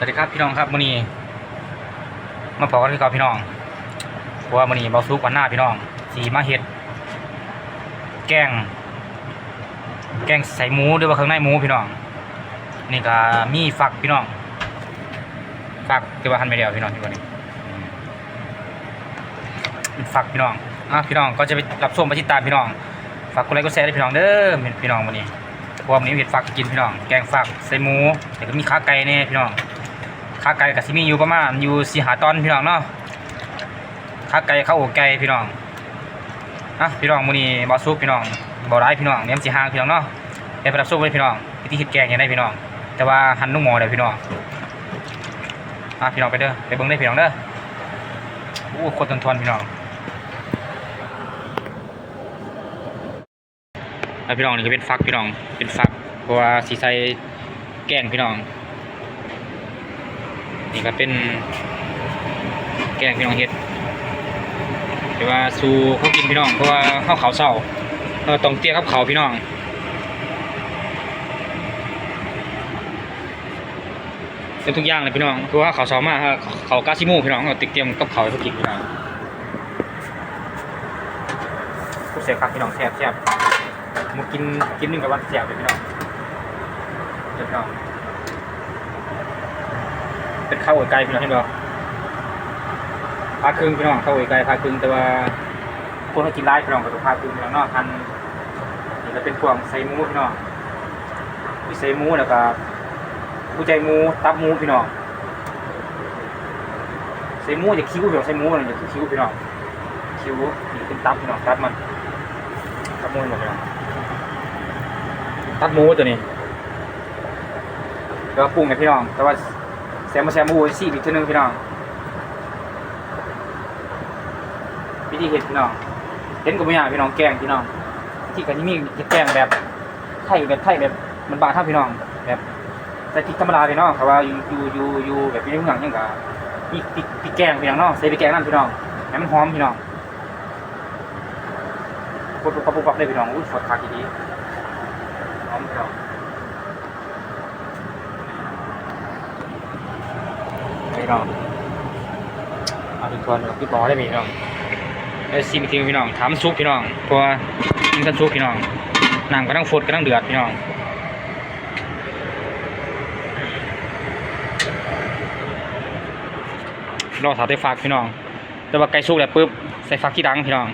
สวัสดีครับพี่น้องครับมื้อนี้มาพบกันพี่กับพี่น้องเพราะว่ามื้อนี้เบาซุกวันหน้าพี่น้องสีมาเฮ็ด แกง แกงใส่หมูหรือว่าเครื่องในหมูพี่น้อง นี่ก็มีฝักพี่น้องฝักที่ว่าหันไม่เดียวพี่น้องที่วันนี้เป็นฝักพี่น้องอะพี่น้องก็จะไปรับชมไปติดตามพี่น้องฝากกดไลค์กดแชร์ด้วยพี่น้องเด้อพี่น้องวันนี้พว่าวันนี้เห็ดฝักกินพี่น้อง แกงฝักใส่หมูแต่ก็มีขาไก่เนี่ยพี่น้อง ขาไก่กับซิมีอยู่ประมาณอยู่สี่หาตอนพี่น้องเนาะขาไก่ข้าวอกไก่พี่น้องอะพี่น้องมื้อนี้บ่ซุปพี่น้องบ่ร้ายพี่น้องเลี้ยงสิห่างพี่น้องเนาะไปประดับซุปไว้พี่น้องวิธีเฮ็ดแกงยังได้พี่น้อง แต่ว่าหันนุ่งหมอได้พี่น้องอะพี่น้องไปเด้อไปเบิ่งได้พี่น้องเด้อโอ้คนทนพี่น้องอะพี่น้องนี่ก็เป็นฟักพี่น้องเป็นฟักเพราะว่าสิใสแกงพี่น้อง นี่ก็เป็นแกงพี่น้องเฮ็ดแต่ว่าสูเขากินพี่น้องเพราะว่าเขาเขาเศร้าเราต้องเตี้ยกับเขาพี่น้องเป็นทุกอย่างเลยพี่น้องคือว่าเขาเศร้ามากครับเขากาซิม่พี่น้องเราติดเตรียมกับเขาให้เขากินพี่น้องผู้เสียครับพี่น้องแซ่บแซ่บมากินกินหนึ่งกับวันแซ่บเลยพี่น้องเดี๋ยวพี่น้อง เป็นข้าวหัวไก่พี่น้องเห็นบ่พาครึ่งพี่น้องข้าวหัวไก่พาครึ่งแต่ว่าคนกินไล่พี่น้องก็ต้องพาครึ่งพี่น้องเนาะทันนี่ก็เป็นพวงใส่หมูพี่น้องมีใส่หมูแล้วก็ผู้ใจหมูตับหมูพี่น้องใส่หมูอย่าคิ้วพี่น้องใส่หมูมันอย่าคิ้วพี่น้องคิ้วนี่เป็นตับพี่น้องตับมันตับหมูหมดพี่น้องตับหมูตัวนี้แล้วก็ปรุงให้พี่น้องแต่ว่า แซมมาแซมมาหูสี่อีกทีหนึงพี่น้องวิธีเห็ดพี่น้องเห็นกับไม่ยากพี่น้องแกงพี่น้องที่กันที่มีเห็ดแกงแบบไข่แบบไข่แบบมันบานเท่าพี่น้องแบบใส่พริกธรรมดาพี่น้องเขาว่าอยู่อยู่อยู่แบบพี่น้องยังกับมีพริกพริกแกงพี่น้องเนาะใส่พริกแกงนั่นพี่น้องให้มันหอมพี่น้องปุ๊บปุ๊บปุ๊บปุ๊บเลยพี่น้องอุ้ยสดคักดีหอมพี่น้อง พี่น้องเอาถึงทวนกับพี่บอได้พี่น้องไอ้ซีมิทิงพี่น้องถามซุปพี่น้องเพราะว่ากินกันซุปพี่น้องน้ำก็ต้องฟดก็ต้องเดือดพี่น้องรอถาได้ฝากพี่น้อง แต่ว่าไก่สุกแล้วปุ๊บใส่ฟักที่ดังพี่น้อง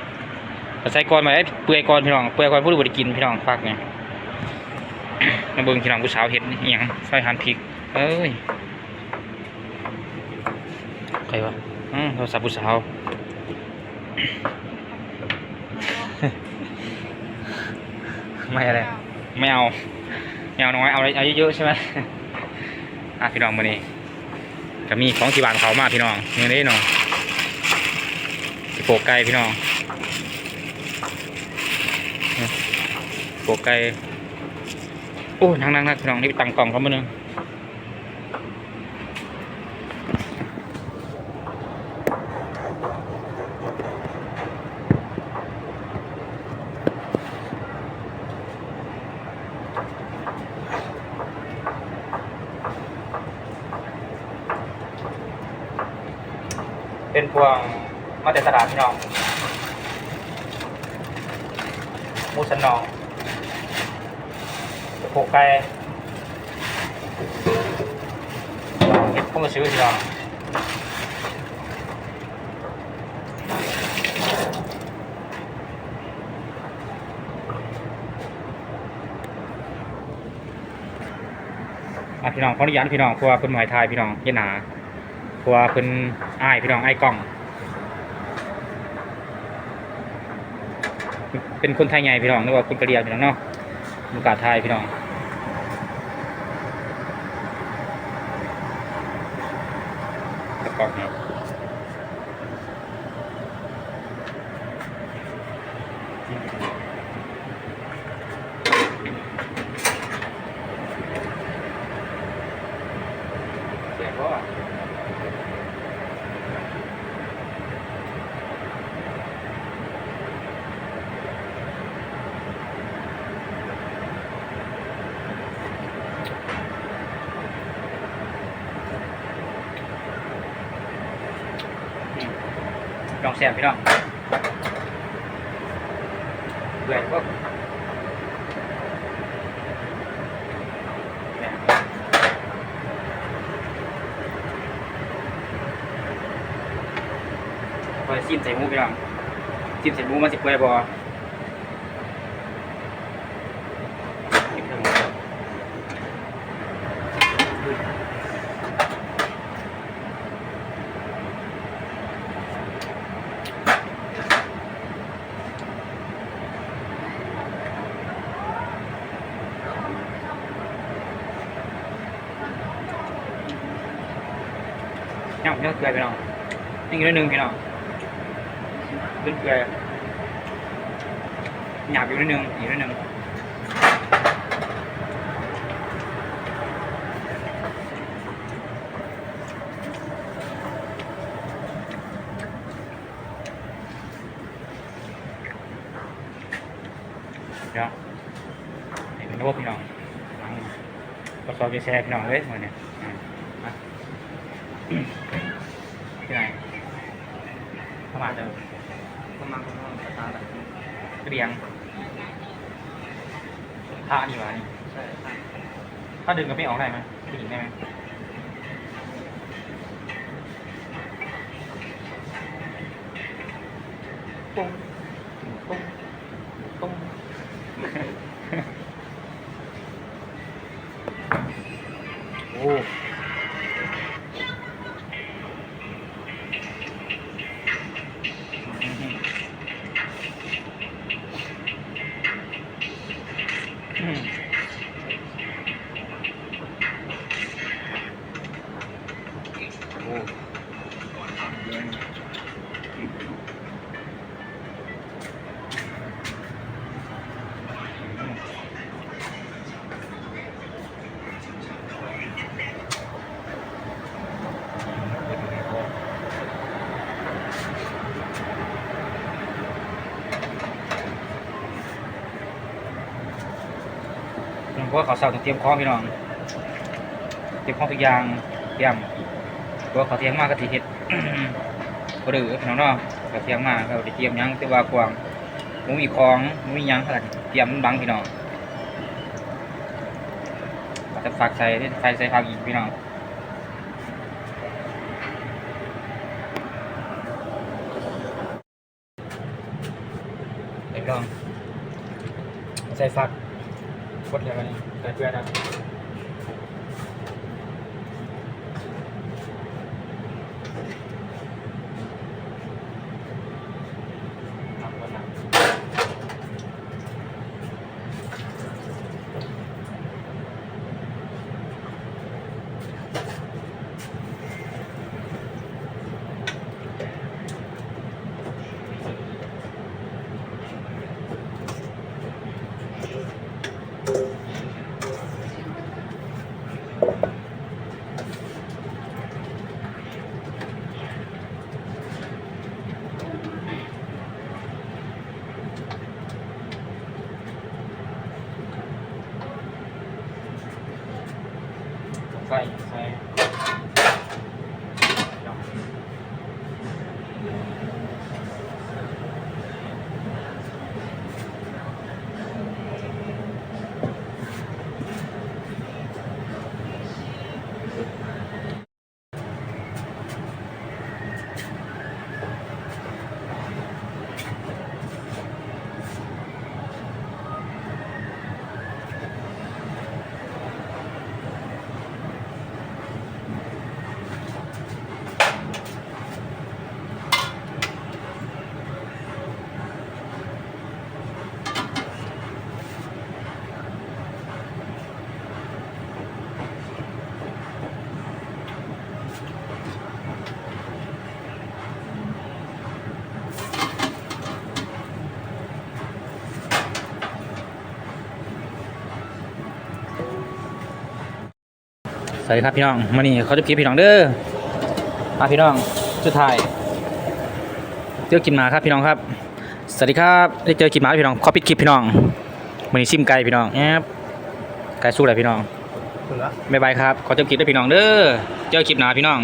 ใส่ก่อนมาไว้เปื่อยก่อนพี่น้องเปื่อยก่อนผู้ดูบริกินพี่น้องฟักเนี่ยมาเบิ่งพี่น้องผู้สาวเห็นอย่างใส่หั่นพริก เอ้ย รวะอืมโทรศัพท์ผู้สาวไม่อะไรไม่เอาไม่เอาน้อยเอาอะไรเอาเยอะๆใช่ไหมอะพี่น้องมานี่ก็มีของที่บ้านเขามาพี่น้องนี่ได้น้องสิโปกไก่พี่น้องโปกไก่โอ้นั่งนั่งนั่งพี่น้องนี่ตังกล่องเขามาหนึ่ง เป็นพวงมาแต่ตลาดพี่น้องมูสันนองตะโพกไก่เห็ดพวกกระซื้อพี่น้องอะพี่น้องขออนุญาตพี่น้องเพราะว่าเพิ่นหมายทายพี่น้องเย็นหนา เพราะว่าเพิ่นอ้ายพี่น้องอ้ายกล้อง เป็นคนไทยใหญ่พี่น้องนึกว่าคนกะเหรี่ยงพี่น้องเนาะมุกาไทยพี่น้องตะกล้องเนี่ยเสียงก็ จองแซ่บพี่น้องเบื่อก็คอยซิมใส่หมูพี่น้องซิมใส่หมูมันสิเปื่อยบ่ ยังยังเกลือพี่น้องนี่อีกนิดนึงพี่น้องเรื่องเกลือหยาบอยู่นิดนึงอีกนิดนึงเดี๋ยวนี่เป็นระบบพี่น้องล้างก็ซอยจะแช่พี่น้องเลยหมดเนี่ยอ่ามา ที่ไหนประมาเดิมประมาณประมาสตาร์ทเรียงผ้านี่หวะนี่ใช่ถ้าดึงก็ไม่ออกได้ไหมดึงได้ไหมปุ้งปุ้งปุ้ง ราะว่าเขาเสาต้องเตรียมของพี่น้อง เตรียมของทุกอย่างเตรียมเพราะว่าเขาเตรียมมากก็สิเฮ็ดบ่ดื้อพี่น้องเนาะเขาเตรียมมาเขาได้เตรียมยังแต่ว่ากวางบ่มีของมียังเท่านั้นเตรียมมันบังพี่น้องจะฝากใส่ไฟใส่ผักอีกพี่น้องเดี๋ยวพี่น้องใส่ฟัก กดเสวัสดีครับพี่น้องมานี่เขาจะคลิปพี่น้องเด้อมาพี่น้องสุดท้ายเจอกินหมาครับพี่น้องครับสวัสดีครับได้เจอกินหมาพี่น้องขอปิดคลิปพี่น้องมานี่ซิมไก่พี่น้องแอบไก่สู้อะไรพี่น้องเหลือบ๊ายบายครับขอเจอคลิปด้วยพี่น้องเด้อเจอคลิปหน้าพี่น้อง